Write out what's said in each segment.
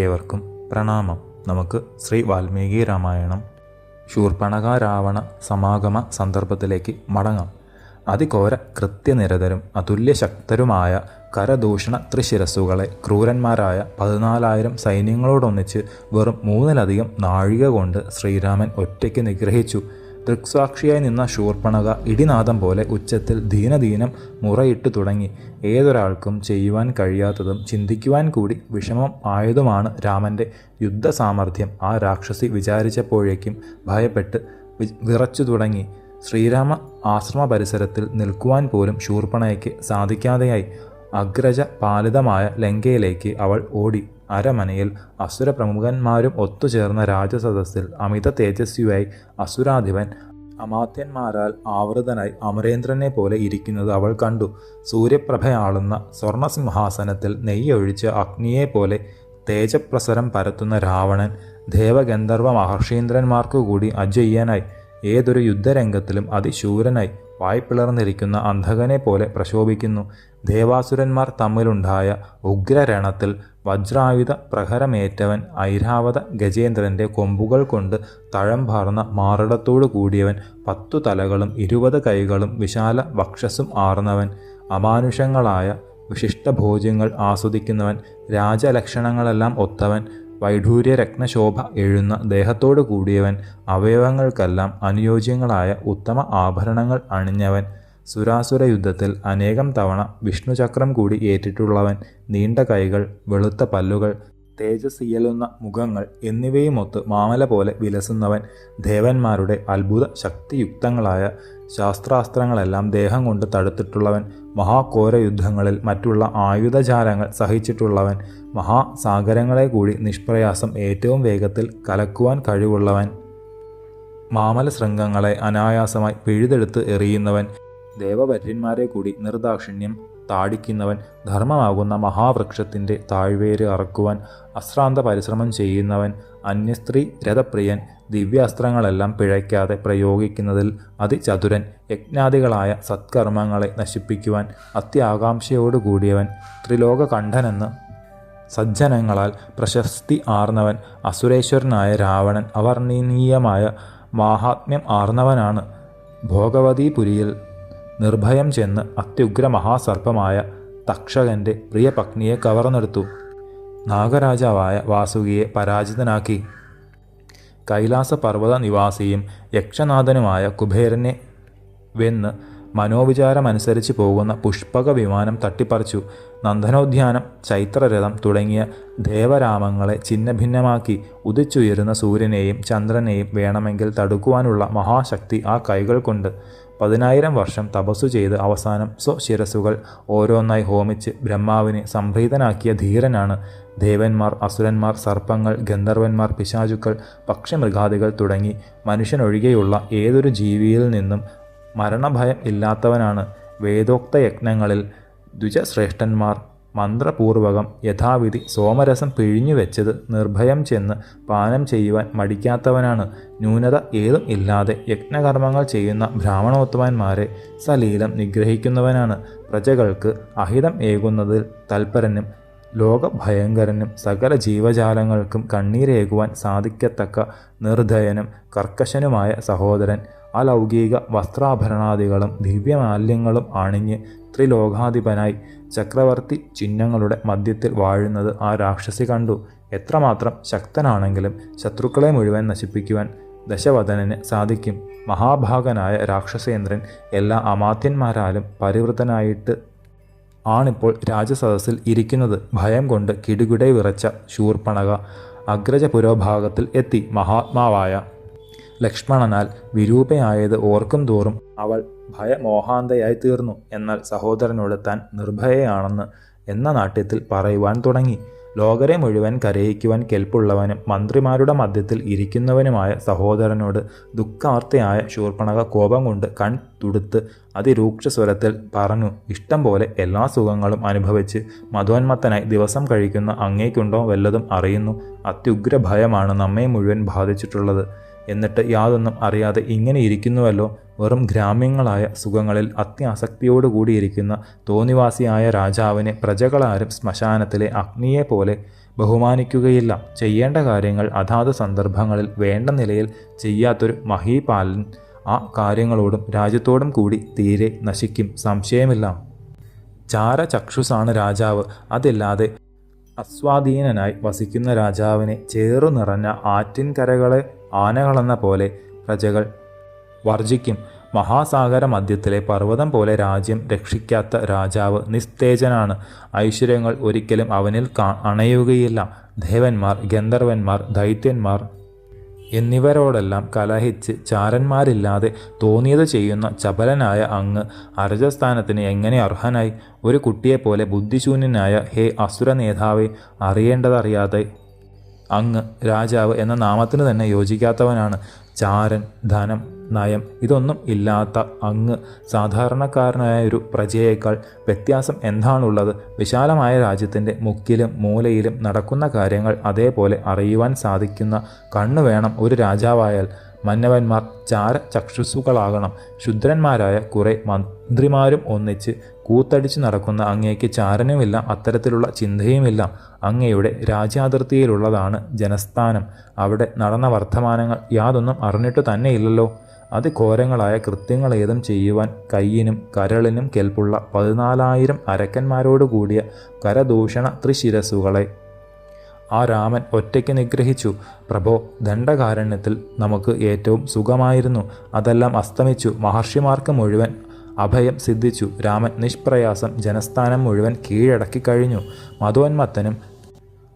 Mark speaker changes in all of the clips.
Speaker 1: ഏവർക്കും പ്രണാമം. നമുക്ക് ശ്രീ വാൽമീകി രാമായണം ശൂർപ്പണക രാവണ സമാഗമ സന്ദർഭത്തിലേക്ക് മടങ്ങാം. അതിഘോര കൃത്യനിരതരും അതുല്യശക്തരുമായ കരദൂഷണ ത്രിശിരസുകളെ ക്രൂരന്മാരായ പതിനാലായിരം സൈന്യങ്ങളോടൊന്നിച്ച് വെറും മൂന്നിലധികം നാഴിക കൊണ്ട് ശ്രീരാമൻ ഒറ്റയ്ക്ക് നിഗ്രഹിച്ചു. ദൃക്സാക്ഷിയായി നിന്ന ശൂർപ്പണക ഇടിനാദം പോലെ ഉച്ചത്തിൽ ദീനദീനം മുറയിട്ടു തുടങ്ങി. ഏതൊരാൾക്കും ചെയ്യുവാൻ കഴിയാത്തതും ചിന്തിക്കുവാൻ കൂടി വിഷമം ആയതുമാണ് രാമന്റെ യുദ്ധസാമർഥ്യം. ആ രാക്ഷസി വിചാരിച്ചപ്പോഴേക്കും ഭയപ്പെട്ട് വിറച്ചു തുടങ്ങി. ശ്രീരാമ ആശ്രമ പരിസരത്തിൽ നിൽക്കുവാൻ പോലും ശൂർപ്പണയ്ക്ക് സാധിക്കാതെയായി. അഗ്രജ പാലിതമായ ലങ്കയിലേക്ക് അവൾ ഓടി. അരമനയിൽ അസുര പ്രമുഖന്മാരും ഒത്തുചേർന്ന രാജസദസ്സിൽ അമിത തേജസ്വിയായി അസുരാധിപൻ അമാത്യന്മാരാൽ ആവൃതനായി അമരേന്ദ്രനെ പോലെ ഇരിക്കുന്നത് അവൾ കണ്ടു. സൂര്യപ്രഭയാളുന്ന സ്വർണസിംഹാസനത്തിൽ നെയ്യൊഴിച്ച് അഗ്നിയെപ്പോലെ തേജപ്രസരം പരത്തുന്ന രാവണൻ ദേവഗന്ധർവ മഹർഷീന്ദ്രന്മാർക്കു കൂടി അജയ്യനായി ഏതൊരു യുദ്ധരംഗത്തിലും അതിശൂരനായി. വായ്പിളർന്നിരിക്കുന്ന അന്ധകനെ പോലെ പ്രശോഭിക്കുന്നു. ദേവാസുരന്മാർ തമ്മിലുണ്ടായ ഉഗ്രരണത്തിൽ വജ്രായുധ പ്രഹരമേറ്റവൻ ഐരാവത ഗജേന്ദ്രന്റെ കൊമ്പുകൾ കൊണ്ട് തഴംപാർന്ന മാറിടത്തോടു കൂടിയവൻ പത്തു തലകളും ഇരുപത് കൈകളും വിശാല വക്ഷസും ആർന്നവൻ. അമാനുഷങ്ങളായ വിശിഷ്ടഭോജ്യങ്ങൾ ആസ്വദിക്കുന്നവൻ രാജലക്ഷണങ്ങളെല്ലാം ഒത്തവൻ. വൈഢൂര്യ രത്നശോഭ എഴുന്ന ദേഹത്തോടു കൂടിയവൻ അവയവങ്ങൾക്കെല്ലാം അനുയോജ്യങ്ങളായ ഉത്തമ ആഭരണങ്ങൾ അണിഞ്ഞവൻ. സുരാസുര യുദ്ധത്തിൽ അനേകം തവണ വിഷ്ണുചക്രം കൂടി ഏറ്റിട്ടുള്ളവൻ. നീണ്ട കൈകൾ വെളുത്ത പല്ലുകൾ തേജസ്സിയലുന്ന മുഖങ്ങൾ എന്നിവയുമൊത്ത് മാമല പോലെ വിലസുന്നവൻ ദേവന്മാരുടെ അത്ഭുത ശക്തിയുക്തങ്ങളായ ശാസ്ത്രാസ്ത്രങ്ങളെല്ലാം ദേഹം കൊണ്ട് തടുത്തിട്ടുള്ളവൻ മഹാഘോര യുദ്ധങ്ങളിൽ മറ്റുള്ള ആയുധജാലങ്ങൾ സഹിച്ചിട്ടുള്ളവൻ മഹാസാഗരങ്ങളെ കൂടി നിഷ്പ്രയാസം ഏറ്റവും വേഗത്തിൽ കലക്കുവാൻ കഴിവുള്ളവൻ. മാമല ശൃംഗങ്ങളെ അനായാസമായി പിഴുതെടുത്ത് എറിയുന്നവൻ ദേവപര്യന്മാരെ കൂടി നിർദാക്ഷിണ്യം താടിക്കുന്നവൻ ധർമ്മമാകുന്ന മഹാവൃക്ഷത്തിന്റെ താഴ്വേര് അറക്കുവാൻ അശ്രാന്ത പരിശ്രമം ചെയ്യുന്നവൻ അന്യസ്ത്രീ രഥപ്രിയൻ ദിവ്യാസ്ത്രങ്ങളെല്ലാം പിഴയ്ക്കാതെ പ്രയോഗിക്കുന്നതിൽ അതിചതുരൻ യജ്ഞാദികളായ സത്കർമ്മങ്ങളെ നശിപ്പിക്കുവാൻ അത്യാകാംക്ഷയോടുകൂടിയവൻ ത്രിലോകകണ്ഠനെന്ന് സജ്ജനങ്ങളാൽ പ്രശസ്തി ആർന്നവൻ അസുരേശ്വരനായ രാവണൻ അവർണീയമായ മാഹാത്മ്യം ആർന്നവനാണ് ഭോഗവതീപുരിയിൽ നിർഭയം ചെന്ന് അത്യുഗ്ര മഹാസർപ്പമായ തക്ഷകന്റെ പ്രിയ പത്നിയെ കവർന്നെടുത്തു. നാഗരാജാവായ വാസുകിയെ പരാജിതനാക്കി. കൈലാസ പർവത നിവാസിയും യക്ഷനാഥനുമായ കുബേരനെ വെന്ന് മനോവിചാരമനുസരിച്ച് പോകുന്ന പുഷ്പക വിമാനം തട്ടിപ്പറിച്ചു. നന്ദനോദ്യാനം ചൈത്രരഥം തുടങ്ങിയ ദേവരാമങ്ങളെ ഛിന്നഭിന്നമാക്കി ഉദിച്ചുയരുന്ന സൂര്യനെയും ചന്ദ്രനെയും വേണമെങ്കിൽ തടുക്കുവാനുള്ള മഹാശക്തി ആ കൈകൾ കൊണ്ട് പതിനായിരം വർഷം തപസ്സു ചെയ്ത് അവസാനം സ്വശിരസുകൾ ഓരോന്നായി ഹോമിച്ച് ബ്രഹ്മാവിനെ സംപ്രീതനാക്കിയ ധീരനാണ്. ദേവന്മാർ അസുരന്മാർ സർപ്പങ്ങൾ ഗന്ധർവന്മാർ പിശാചുക്കൾ പക്ഷിമൃഗാദികൾ തുടങ്ങി മനുഷ്യനൊഴികെയുള്ള ഏതൊരു ജീവിയിൽ നിന്നും മരണഭയം ഇല്ലാത്തവനാണ് വേദോക്ത യജ്ഞങ്ങളിൽ ദ്വിജശ്രേഷ്ഠന്മാർ. മന്ത്രപൂർവകം യഥാവിധി സോമരസം പിഴിഞ്ഞു വെച്ചത് നിർഭയം ചെന്ന് പാനം ചെയ്യുവാൻ മടിക്കാത്തവനാണ്. ന്യൂനത ഏതും ഇല്ലാതെ യജ്ഞകർമ്മങ്ങൾ ചെയ്യുന്ന ബ്രാഹ്മണോത്തമന്മാരെ സലീലം നിഗ്രഹിക്കുന്നവനാണ്. പ്രജകൾക്ക് അഹിതം ഏകുന്നതിൽ തൽപരനും ലോകഭയങ്കരനും സകല ജീവജാലങ്ങൾക്കും കണ്ണീരേകുവാൻ സാധിക്കത്തക്ക നിർദ്ധയനും കർക്കശനുമായ സഹോദരൻ അലൗകിക വസ്ത്രാഭരണാദികളും ദിവ്യമാല്യങ്ങളും അണിഞ്ഞ് ത്രിലോകാധിപനായി ചക്രവർത്തി ചിഹ്നങ്ങളുടെ മധ്യത്തിൽ വാഴുന്നത് ആ രാക്ഷസി കണ്ടു. എത്രമാത്രം ശക്തനാണെങ്കിലും ശത്രുക്കളെ മുഴുവൻ നശിപ്പിക്കുവാൻ ദശവദനന് സാധിക്കും. മഹാഭാഗനായ രാക്ഷസേന്ദ്രൻ എല്ലാ അമാത്യന്മാരാലും പരിവൃതനായിട്ട് ആണിപ്പോൾ രാജസദസ്സിൽ ഇരിക്കുന്നത്. ഭയം കൊണ്ട് കിടുകിടെ വിറച്ച ശൂർപ്പണക അഗ്രജ പുരോഭാഗത്തിൽ എത്തി മഹാത്മാവായ ലക്ഷ്മണനാൽ വിരൂപയായത് ഓർക്കും തോറും അവൾ ഭയമോഹാന്തയായി തീർന്നു എന്നാൽ സഹോദരനോട് താൻ നിർഭയയാണെന്ന് എന്ന നാട്യത്തിൽ പറയുവാൻ തുടങ്ങി. ലോകരെ മുഴുവൻ കരയിക്കുവാൻ കെൽപ്പുള്ളവനും മന്ത്രിമാരുടെ മധ്യത്തിൽ ഇരിക്കുന്നവനുമായ സഹോദരനോട് ദുഃഖാർത്തയായ ശൂർപ്പണക കോപം കൊണ്ട് കൺ തുടുത്ത് അതിരൂക്ഷ സ്വരത്തിൽ പറഞ്ഞു ഇഷ്ടം പോലെ എല്ലാ സുഖങ്ങളും അനുഭവിച്ച് മധോന്മത്തനായി ദിവസം കഴിക്കുന്ന അങ്ങേക്കുണ്ടോ വല്ലതും അറിയുന്നു? അത്യുഗ്ര ഭയമാണ് നമ്മെ മുഴുവൻ ബാധിച്ചിട്ടുള്ളത്. എന്നിട്ട് യാതൊന്നും അറിയാതെ ഇങ്ങനെ ഇരിക്കുന്നുവല്ലോ. വെറും ഗ്രാമ്യങ്ങളായ സുഖങ്ങളിൽ അത്യാസക്തിയോടുകൂടിയിരിക്കുന്ന തോന്നിവാസിയായ രാജാവിനെ പ്രജകളാരും ശ്മശാനത്തിലെ അഗ്നിയെപ്പോലെ ബഹുമാനിക്കുകയില്ല. ചെയ്യേണ്ട കാര്യങ്ങൾ അതാത് സന്ദർഭങ്ങളിൽ വേണ്ട നിലയിൽ ചെയ്യാത്തൊരു മഹീപാലൻ ആ കാര്യങ്ങളോടും രാജ്യത്തോടും കൂടി തീരെ നശിക്കും. സംശയമില്ല. ചാരചക്ഷുസാണ് രാജാവ്. അതില്ലാതെ അസ്വാധീനനായി വസിക്കുന്ന രാജാവിനെ ചേറു നിറഞ്ഞ ആറ്റിൻകരകളെ ആനകളെന്ന പോലെ പ്രജകൾ വർജിക്കും മഹാസാഗര മധ്യത്തിലെ പർവതം പോലെ രാജ്യം രക്ഷിക്കാത്ത രാജാവ് നിസ്തേജനാണ്. ഐശ്വര്യങ്ങൾ ഒരിക്കലും അവനിൽ അണയുകയില്ല. ദേവന്മാർ ഗന്ധർവന്മാർ ദൈത്യന്മാർ എന്നിവരോടെല്ലാം കലഹിച്ച് ചാരന്മാരില്ലാതെ തോന്നിയത് ചെയ്യുന്ന ചപലനായ അങ്ങ് അർജസ്ഥാനത്തിന് എങ്ങനെ അർഹനായി? ഒരു കുട്ടിയെപ്പോലെ ബുദ്ധിശൂന്യനായ ഹേ അസുര നേതാവെ അറിയേണ്ടതറിയാതെ അങ്ങ് രാജാവ് എന്ന നാമത്തിന് തന്നെ യോജിക്കാത്തവനാണ്. ചാരൻ ധനം നയം. ഇതൊന്നും ഇല്ലാത്ത അങ്ങ് സാധാരണക്കാരനായ ഒരു പ്രജയേക്കാൾ വ്യത്യാസം എന്താണുള്ളത്? വിശാലമായ രാജ്യത്തിന്റെ മുക്കിലും മൂലയിലും നടക്കുന്ന കാര്യങ്ങൾ അതേപോലെ അറിയുവാൻ സാധിക്കുന്ന കണ്ണു വേണം ഒരു രാജാവായാൽ. മന്നവന്മാർ ചാര ചക്ഷുസുകളാകണം ശുദ്രന്മാരായ കുറേ മന്ത്രിമാരും ഒന്നിച്ച് കൂത്തടിച്ച് നടക്കുന്ന അങ്ങേക്ക് ചാരനുമില്ല അത്തരത്തിലുള്ള ചിന്തയുമില്ല. അങ്ങയുടെ രാജ്യാതിർത്തിയിലുള്ളതാണ് ജനസ്ഥാനം. അവിടെ നടന്ന വർത്തമാനങ്ങൾ യാതൊന്നും അറിഞ്ഞിട്ടു തന്നെയില്ലല്ലോ. അതിഘോരങ്ങളായ കൃത്യങ്ങളേതും ചെയ്യുവാൻ കയ്യിനും കരളിനും കെൽപ്പുള്ള പതിനാലായിരം അരക്കന്മാരോട് കൂടിയ കരദൂഷണ ത്രിശിരസുകളെ ആ രാമൻ ഒറ്റയ്ക്ക് നിഗ്രഹിച്ചു. പ്രഭോ ദണ്ഡകാരണ്യത്തിൽ നമുക്ക് ഏറ്റവും സുഖമായിരുന്നു. അതെല്ലാം അസ്തമിച്ചു. മഹർഷിമാർക്ക് മുഴുവൻ അഭയം സിദ്ധിച്ചു. രാമൻ നിഷ്പ്രയാസം ജനസ്ഥാനം മുഴുവൻ കീഴടക്കി കഴിഞ്ഞു മധുവന്മത്തനും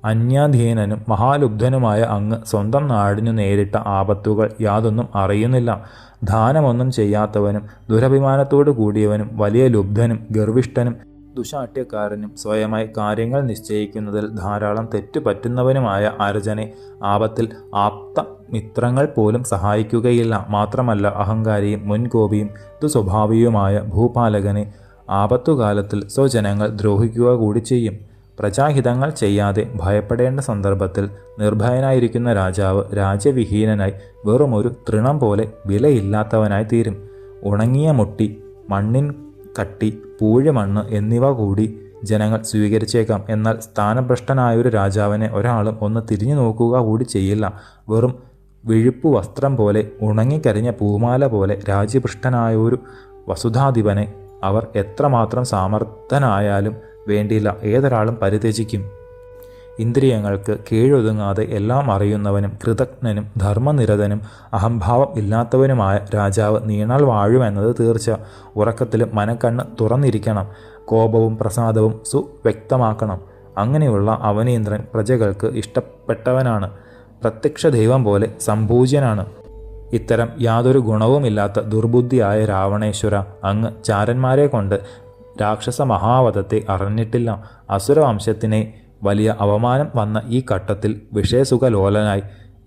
Speaker 1: അന്യാധീനനും മഹാലുബ്ധനുമായ അങ്ങ് സ്വന്തം നാടിനു നേരിട്ട ആപത്തുകൾ യാതൊന്നും അറിയുന്നില്ല. ദാനമൊന്നും ചെയ്യാത്തവനും ദുരഭിമാനത്തോടു കൂടിയവനും വലിയ ലുബ്ധനും ഗർവിഷ്ഠനും ദുശാഠ്യക്കാരനും സ്വയമായി കാര്യങ്ങൾ നിശ്ചയിക്കുന്നതിൽ ധാരാളം തെറ്റുപറ്റുന്നവനുമായ അർജനെ ആപത്തിൽ ആപ്ത മിത്രങ്ങൾ പോലും സഹായിക്കുകയില്ല. മാത്രമല്ല അഹങ്കാരിയും മുൻകോപിയും ദുസ്വഭാവിയുമായ ഭൂപാലകനെ ആപത്തുകാലത്തിൽ സ്വജനങ്ങൾ ദ്രോഹിക്കുക കൂടി ചെയ്യും. പ്രജാഹിതങ്ങൾ ചെയ്യാതെ ഭയപ്പെടേണ്ട സന്ദർഭത്തിൽ നിർഭയനായിരിക്കുന്ന രാജാവ് രാജ്യവിഹീനനായി വെറുമൊരു തൃണം പോലെ വിലയില്ലാത്തവനായി തീരും. ഉണങ്ങിയ മുട്ടി മണ്ണിൻ കട്ടി പൂഴിമണ്ണ് എന്നിവ കൂടി ജനങ്ങൾ സ്വീകരിച്ചേക്കാം. എന്നാൽ സ്ഥാനഭ്രഷ്ടനായൊരു രാജാവിനെ ഒരാളും ഒന്ന് തിരിഞ്ഞു നോക്കുക കൂടി ചെയ്യില്ല. വെറും വിഴുപ്പ് വസ്ത്രം പോലെ ഉണങ്ങിക്കരിഞ്ഞ പൂമാല പോലെ രാജ്യഭൃഷ്ടനായൊരു വസുധാധിപനെ അവർ എത്രമാത്രം സമർത്ഥനായാലും വേണ്ടിയില്ല. ഏതൊരാളും പരിത്യജിക്കും. ഇന്ദ്രിയങ്ങൾക്ക് കീഴൊതുങ്ങാതെ എല്ലാം അറിയുന്നവനും കൃതജ്ഞനും ധർമ്മനിരതനും അഹംഭാവം ഇല്ലാത്തവനുമായ രാജാവ് നീണാൾ വാഴുമെന്നത് തീർച്ച. ഉറക്കത്തിലും മനക്കണ്ണ് തുറന്നിരിക്കണം. കോപവും പ്രസാദവും സുവ്യക്തമാക്കണം. അങ്ങനെയുള്ള അവനീന്ദ്രൻ പ്രജകൾക്ക് ഇഷ്ടപ്പെട്ടവനാണ്. പ്രത്യക്ഷ ദൈവം പോലെ സംപൂജ്യനാണ്. ഇത്തരം യാതൊരു ഗുണവുമില്ലാത്ത ദുർബുദ്ധിയായ രാവണേശ്വര അങ്ങ് ചാരന്മാരെ കൊണ്ട് രാക്ഷസ മഹാവധത്തെ അറിഞ്ഞിട്ടില്ല. അസുരവംശത്തിനെ വലിയ അവമാനം വന്ന ഈ ഘട്ടത്തിൽ വിഷയസുഖലോലനായി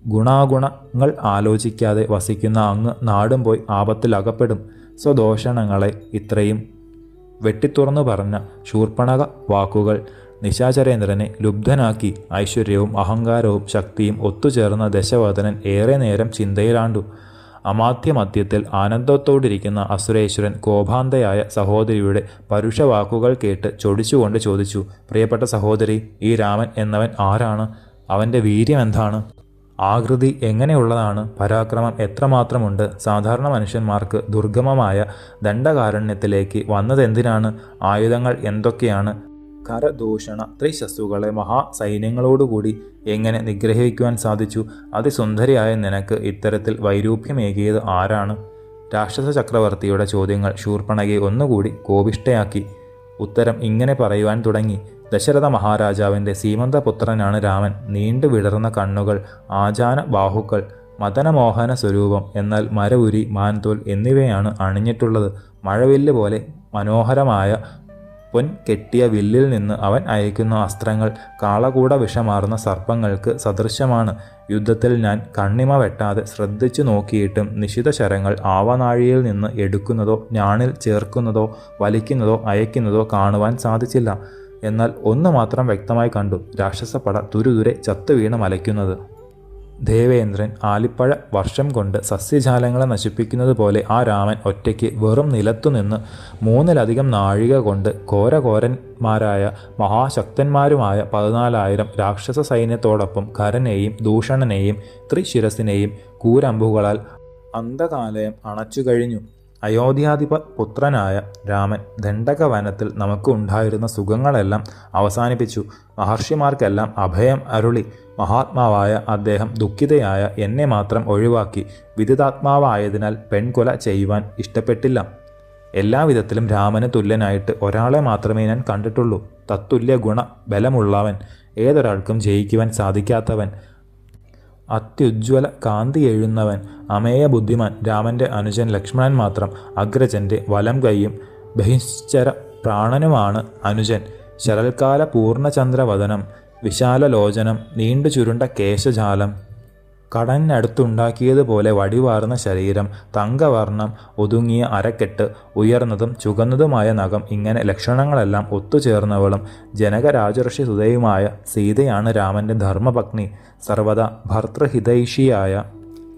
Speaker 1: ഗുണാഗുണങ്ങൾ ആലോചിക്കാതെ വസിക്കുന്ന അങ്ങ് നാടും പോയി ആപത്തിലകപ്പെടും. സ്വദോഷണങ്ങളെ ഇത്രയും വെട്ടിത്തുറന്നു പറഞ്ഞ ശൂർപ്പണക വാക്കുകൾ നിശാചരേന്ദ്രനെ ലുബ്ധനാക്കി ഐശ്വര്യവും അഹങ്കാരവും ശക്തിയും ഒത്തുചേർന്ന ദശവദനൻ ഏറെ നേരം ചിന്തയിലാണ്ടു. അമാധ്യമധ്യത്തിൽ ആനന്ദത്തോടിരിക്കുന്ന അസുരേശ്വരൻ കോപാന്തയായ സഹോദരിയുടെ പരുഷവാക്കുകൾ കേട്ട് ചൊടിച്ചുകൊണ്ട് ചോദിച്ചു പ്രിയപ്പെട്ട സഹോദരി ഈ രാമൻ എന്നവൻ ആരാണ്? അവന്റെ വീര്യം എന്താണ്? ആകൃതി എങ്ങനെയുള്ളതാണ്? പരാക്രമം എത്രമാത്രമുണ്ട്? സാധാരണ മനുഷ്യന്മാർക്ക് ദുർഗമമായ ദണ്ഡകാരണ്യത്തിലേക്ക് വന്നതെന്തിനാണ്? ആയുധങ്ങൾ എന്തൊക്കെയാണ്? കരദൂഷണ ത്രിശസ്സുകളെ മഹാസൈന്യങ്ങളോടുകൂടി എങ്ങനെ നിഗ്രഹിക്കുവാൻ സാധിച്ചു? അതിസുന്ദരിയായ നിനക്ക് ഇത്തരത്തിൽ വൈരൂപ്യമേകിയത് ആരാണ്? രാക്ഷസ ചക്രവർത്തിയുടെ ചോദ്യങ്ങൾ ശൂർപ്പണകെ ഒന്നുകൂടി കോപിഷ്ടയാക്കി ഉത്തരം ഇങ്ങനെ പറയുവാൻ തുടങ്ങി. ദശരഥ മഹാരാജാവിന്റെ സീമന്തപുത്രനാണ് രാമൻ. നീണ്ടു വിടർന്ന കണ്ണുകൾ ആചാന ബാഹുക്കൾ മദനമോഹന സ്വരൂപം എന്നാൽ മരവുരി മാൻതോൽ എന്നിവയാണ് അണിഞ്ഞിട്ടുള്ളത്. മഴവില്ല് പോലെ മനോഹരമായ പൊൻ കെട്ടിയ വില്ലിൽ നിന്ന് അവൻ അയക്കുന്ന അസ്ത്രങ്ങൾ കാളകൂട വിഷമാർന്ന സർപ്പങ്ങൾക്ക് സദൃശമാണ് യുദ്ധത്തിൽ ഞാൻ കണ്ണിമ വെട്ടാതെ ശ്രദ്ധിച്ചു നോക്കിയിട്ടും നിശിത ശരങ്ങൾ ആവനാഴിയിൽ നിന്ന് എടുക്കുന്നതോ ഞാണിൽ ചേർക്കുന്നതോ വലിക്കുന്നതോ അയക്കുന്നതോ കാണുവാൻ സാധിച്ചില്ല. എന്നാൽ ഒന്ന് മാത്രം വ്യക്തമായി കണ്ടു. രാക്ഷസപ്പട തുരുതുരെ ചത്തുവീണ് മലയ്ക്കുന്നത്. ദേവേന്ദ്രൻ ആലിപ്പഴ വർഷം കൊണ്ട് സസ്യജാലങ്ങളെ നശിപ്പിക്കുന്നത് പോലെ ആ രാമൻ ഒറ്റയ്ക്ക് വെറും നിലത്തുനിന്ന് മൂന്നിലധികം നാഴിക കൊണ്ട് ഘോരഘോരന്മാരായ മഹാശക്തന്മാരുമായ പതിനാലായിരം രാക്ഷസ സൈന്യത്തോടൊപ്പം കരനെയും ദൂഷണനെയും ത്രിശിരസിനെയും കൂരമ്പുകളാൽ അന്ധകാലയം അണച്ചു കഴിഞ്ഞു അയോധ്യാധിപ പുത്രനായ രാമൻ ദണ്ഡകവനത്തിൽ നമുക്ക് ഉണ്ടായിരുന്ന സുഖങ്ങളെല്ലാം അവസാനിപ്പിച്ചു. മഹർഷിമാർക്കെല്ലാം അഭയം അരുളി. മഹാത്മാവായ അദ്ദേഹം ദുഃഖിതയായ എന്നെ മാത്രം ഒഴിവാക്കി വിദിതാത്മാവായതിനാൽ പെൺകൊല ചെയ്യുവാൻ ഇഷ്ടപ്പെട്ടില്ല. എല്ലാവിധത്തിലും രാമന് തുല്യനായിട്ട് ഒരാളെ മാത്രമേ ഞാൻ കണ്ടിട്ടുള്ളൂ. തത്തുല്യ ഗുണ ബലമുള്ളവൻ. ഏതൊരാൾക്കും ജയിക്കുവാൻ സാധിക്കാത്തവൻ. അത്യുജ്വല കാന്തി എഴുന്നവൻ അമേയ ബുദ്ധിമാൻ രാമന്റെ അനുജൻ ലക്ഷ്മണൻ മാത്രം അഗ്രജന്റെ വലം കൈയും ബഹിശ്ചര പ്രാണനുമാണ് അനുജൻ. ശരൽക്കാല പൂർണചന്ദ്രവദനം വിശാലലോചനം നീണ്ടു ചുരുണ്ട കേശജാലം കടനടുത്തുണ്ടാക്കിയതുപോലെ വടിവാർന്ന ശരീരം തങ്കവർണം ഒതുങ്ങിയ അരക്കെട്ട് ഉയർന്നതും ചുകന്നതുമായ നഖം ഇങ്ങനെ ലക്ഷണങ്ങളെല്ലാം ഒത്തുചേർന്നവളും ജനകരാജർഷി സുതയുമായ സീതയാണ് രാമന്റെ ധർമ്മപത്നി. സർവദാ ഭർത്തൃഹിതൈഷിയായ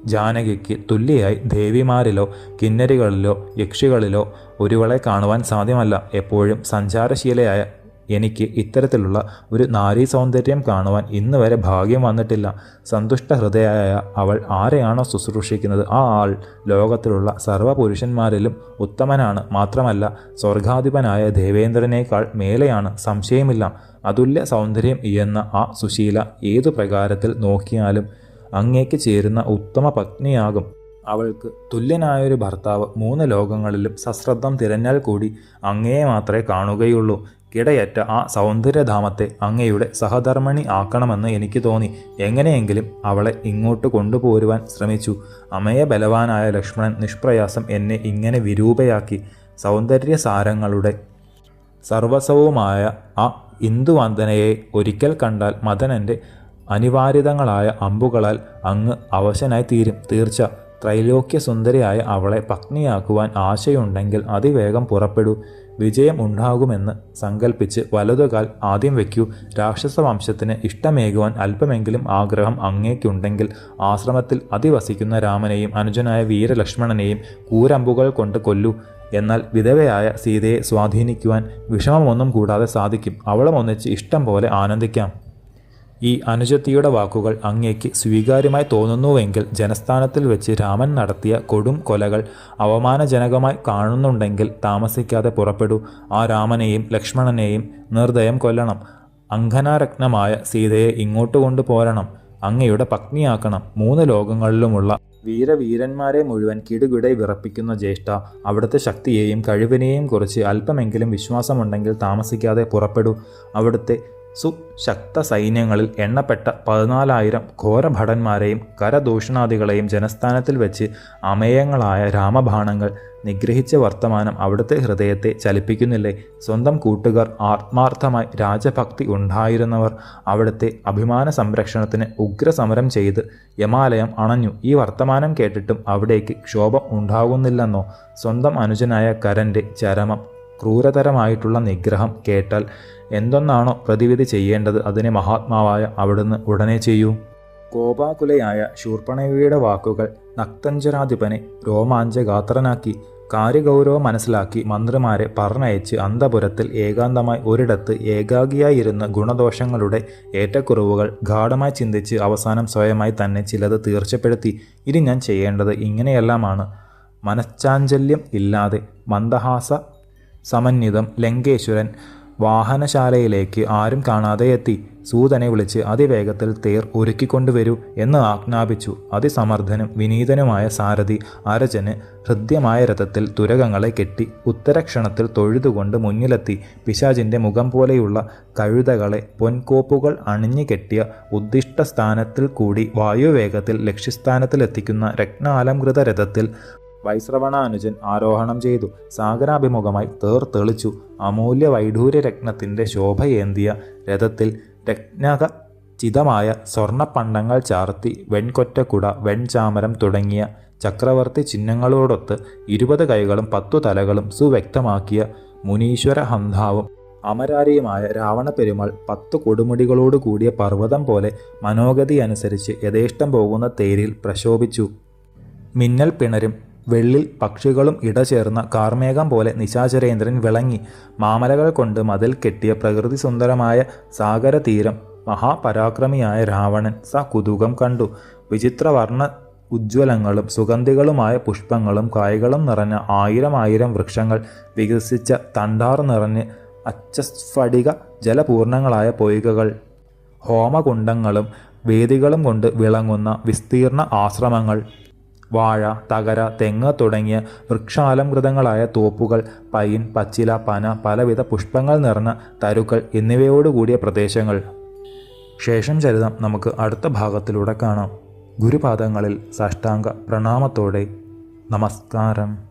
Speaker 1: ജാനകിക്ക് തുല്യയായി ദേവിമാരിലോ കിന്നരികളിലോ യക്ഷികളിലോ ഒരുവളെ കാണുവാൻ സാധ്യമല്ല. എപ്പോഴും സഞ്ചാരശീലയായ എനിക്ക് ഇത്തരത്തിലുള്ള ഒരു നാരീ സൗന്ദര്യം കാണുവാൻ ഇന്ന് വരെ ഭാഗ്യം വന്നിട്ടില്ല. സന്തുഷ്ട ഹൃദയായ അവൾ ആരെയാണോ ശുശ്രൂഷിക്കുന്നത്? ആ ആൾ ലോകത്തിലുള്ള സർവപുരുഷന്മാരിലും ഉത്തമനാണ്. മാത്രമല്ല സ്വർഗാധിപനായ ദേവേന്ദ്രനേക്കാൾ മേലെയാണ്. സംശയമില്ല. അതുല്യ സൗന്ദര്യം എന്ന ആ സുശീല ഏതു പ്രകാരത്തിൽ നോക്കിയാലും അങ്ങേക്ക് ചേരുന്ന ഉത്തമ പത്നിയാകും. അവൾക്ക് തുല്യനായൊരു ഭർത്താവ് മൂന്ന് ലോകങ്ങളിലും സശ്രദ്ധം തിരഞ്ഞാൽ കൂടി അങ്ങയെ മാത്രമേ കാണുകയുള്ളൂ. കിടയറ്റ ആ സൗന്ദര്യധാമത്തെ അങ്ങയുടെ സഹധർമ്മിണി ആക്കണമെന്ന് എനിക്ക് തോന്നി. എങ്ങനെയെങ്കിലും അവളെ ഇങ്ങോട്ട് കൊണ്ടുപോരുവാൻ ശ്രമിച്ചു. അമയ ബലവാനായ ലക്ഷ്മണൻ നിഷ്പ്രയാസം എന്നെ ഇങ്ങനെ വിരൂപയാക്കി. സൗന്ദര്യ സാരങ്ങളുടെ സർവസവുമായ ആ ഇന്ദുവന്ദനയെ ഒരിക്കൽ കണ്ടാൽ മദനന്റെ അനിവാര്യതങ്ങളായ അമ്പുകളാൽ അങ്ങ് അവശനായി തീരും. തീർച്ച. ത്രൈലോക്യ സുന്ദരിയായ അവളെ പത്നിയാക്കുവാൻ ആശയുണ്ടെങ്കിൽ അതിവേഗം പുറപ്പെടൂ. വിജയം ഉണ്ടാകുമെന്ന് സങ്കൽപ്പിച്ച് വലതുകാൽ ആദ്യം വയ്ക്കൂ രാക്ഷസ വംശത്തിന് ഇഷ്ടമേകുവാൻ അല്പമെങ്കിലും ആഗ്രഹം അങ്ങേക്കുണ്ടെങ്കിൽ ആശ്രമത്തിൽ അതിവസിക്കുന്ന രാമനെയും അനുജനായ വീരലക്ഷ്മണനെയും കൂരമ്പുകൾ കൊണ്ട് കൊല്ലൂ. എന്നാൽ വിധവയായ സീതയെ സ്വാധീനിക്കുവാൻ വിഷമമൊന്നും കൂടാതെ സാധിക്കും. അവളും ഒന്നിച്ച് ഇഷ്ടം പോലെ ആനന്ദിക്കാം. ഈ അനുജത്തിയുടെ വാക്കുകൾ അങ്ങേക്ക് സ്വീകാര്യമായി തോന്നുന്നുവെങ്കിൽ ജനസ്ഥാനത്തിൽ വെച്ച് രാമൻ നടത്തിയ കൊടും കൊലകൾ അവമാനജനകമായി കാണുന്നുണ്ടെങ്കിൽ താമസിക്കാതെ പുറപ്പെടൂ. ആ രാമനെയും ലക്ഷ്മണനെയും നിർദ്ദയം കൊല്ലണം. അങ്കനാരത്നമായ സീതയെ ഇങ്ങോട്ട് കൊണ്ടുപോരണം. അങ്ങയുടെ പത്നിയാക്കണം. മൂന്ന് ലോകങ്ങളിലുമുള്ള വീരവീരന്മാരെ മുഴുവൻ കിടുകിടെ വിറപ്പിക്കുന്ന ജ്യേഷ്ഠ അവിടുത്തെ ശക്തിയെയും കഴിവിനെയും കുറിച്ച് അല്പമെങ്കിലും വിശ്വാസമുണ്ടെങ്കിൽ താമസിക്കാതെ പുറപ്പെടൂ. അവിടുത്തെ സുശക്ത സൈന്യങ്ങളിൽ എണ്ണപ്പെട്ട പതിനാലായിരം ഘോരഭടന്മാരെയും കരദൂഷണാദികളെയും ജനസ്ഥാനത്തിൽ വെച്ച് അമേയങ്ങളായ രാമബാണങ്ങൾ നിഗ്രഹിച്ച വർത്തമാനം അവിടുത്തെ ഹൃദയത്തെ ചലിപ്പിക്കുന്നില്ലേ? സ്വന്തം കൂട്ടുകാർ ആത്മാർത്ഥമായി രാജഭക്തി ഉണ്ടായിരുന്നവർ അവിടുത്തെ അഭിമാന സംരക്ഷണത്തിന് ഉഗ്രസമരം ചെയ്ത് യമാലയം അണഞ്ഞു. ഈ വർത്തമാനം കേട്ടിട്ടും അവിടേക്ക് ക്ഷോഭം ഉണ്ടാകുന്നില്ലെന്നോ സ്വന്തം അനുജനായ കരന്റെ ചരമം ക്രൂരതരമായിട്ടുള്ള നിഗ്രഹം കേട്ടാൽ എന്തൊന്നാണോ പ്രതിവിധി ചെയ്യേണ്ടത് അതിനെ മഹാത്മാവായ അവിടുന്ന് ഉടനെ ചെയ്യൂ. കോപാകുലയായ ശൂർപ്പണയുടെ വാക്കുകൾ നക്തഞ്ചരാധിപനെ രോമാഞ്ചഗാത്രനാക്കി കാര്യഗൗരവം മനസ്സിലാക്കി മന്ത്രിമാരെ പറഞ്ഞയച്ച് അന്തപുരത്തിൽ ഏകാന്തമായി ഒരിടത്ത് ഏകാഗിയായിരുന്ന ഗുണദോഷങ്ങളുടെ ഏറ്റക്കുറവുകൾ ഗാഠമായി ചിന്തിച്ച് അവസാനം സ്വയമായി തന്നെ ചിലത് തീർച്ചപ്പെടുത്തി. ഇനി ഞാൻ ചെയ്യേണ്ടത് ഇങ്ങനെയെല്ലാമാണ്. മനഃച്ചാഞ്ചല്യം ഇല്ലാതെ മന്ദഹാസ സമന്വിതം ലങ്കേശ്വരൻ വാഹനശാലയിലേക്ക് ആരും കാണാതെ എത്തി. സൂതനെ വിളിച്ച് അതിവേഗത്തിൽ തേർ ഒരുക്കിക്കൊണ്ടുവരൂ എന്ന് ആജ്ഞാപിച്ചു. അതിസമർത്ഥനും വിനീതനുമായ സാരഥി അരജന് ഹൃദ്യമായ രഥത്തിൽ തുരകങ്ങളെ കെട്ടി ഉത്തരക്ഷണത്തിൽ തൊഴുതുകൊണ്ട് മുന്നിലെത്തി. പിശാചിന്റെ മുഖം പോലെയുള്ള കഴുതകളെ പൊൻകോപ്പുകൾ അണിഞ്ഞു കെട്ടിയ ഉദ്ദിഷ്ട സ്ഥാനത്തിൽ കൂടി വായുവേഗത്തിൽ ലക്ഷ്യസ്ഥാനത്തിലെത്തിക്കുന്ന രത്നാലംകൃത രഥത്തിൽ വൈശ്രവണാനുജൻ ആരോഹണം ചെയ്തു. സാഗരാഭിമുഖമായി തേർ തെളിച്ചു. അമൂല്യ വൈഡൂര്യ രത്നത്തിന്റെ ശോഭയേന്തിയ രഥത്തിൽ രത്നക ചിതമായ സ്വർണപ്പണ്ടങ്ങൾ ചാർത്തി വെൺകൊറ്റക്കുട വെൺചാമരം തുടങ്ങിയ ചക്രവർത്തി ചിഹ്നങ്ങളോടൊത്ത് ഇരുപത് കൈകളും പത്തു തലകളും സുവ്യക്തമാക്കിയ മുനീശ്വര ഹന്താവും അമരാരിയുമായ രാവണ പെരുമാൾ പത്തു കൊടുമുടികളോട് കൂടിയ പർവതം പോലെ മനോഗതി അനുസരിച്ച് യഥേഷ്ടം പോകുന്ന തേരിൽ പ്രശോഭിച്ചു. മിന്നൽ പിണരും വെള്ളിൽ പക്ഷികളും ഇടചേർന്ന കാർമേഘം പോലെ നിശാചരേന്ദ്രൻ വിളങ്ങി. മാമലകൾ കൊണ്ട് മതിൽ കെട്ടിയ പ്രകൃതി സുന്ദരമായ സാഗരതീരം മഹാപരാക്രമിയായ രാവണൻ സ കുതുകം കണ്ടു. വിചിത്രവർണ ഉജ്ജ്വലങ്ങളും സുഗന്ധികളുമായ പുഷ്പങ്ങളും കായ്കളും നിറഞ്ഞ ആയിരം ആയിരം വൃക്ഷങ്ങൾ വികസിച്ച തണ്ടാർ നിറഞ്ഞ് അച്ചസ്ഫടിക ജലപൂർണങ്ങളായ പൊയ്കകൾ. ഹോമകുണ്ടങ്ങളും വേദികളും കൊണ്ട് വിളങ്ങുന്ന വിസ്തീർണ ആശ്രമങ്ങൾ. വാഴ തകര തെങ്ങ് തുടങ്ങിയ വൃക്ഷാലംകൃതങ്ങളായ തോപ്പുകൾ പൈൻ പച്ചില പന പലവിധ പുഷ്പങ്ങൾ നിറഞ്ഞ തരുക്കൾ എന്നിവയോടുകൂടിയ പ്രദേശങ്ങൾ. ശേഷം ചരിതം നമുക്ക് അടുത്ത ഭാഗത്തിലൂടെ കാണാം. ഗുരുപാദങ്ങളിൽ സാഷ്ടാംഗ പ്രണാമത്തോടെ നമസ്കാരം.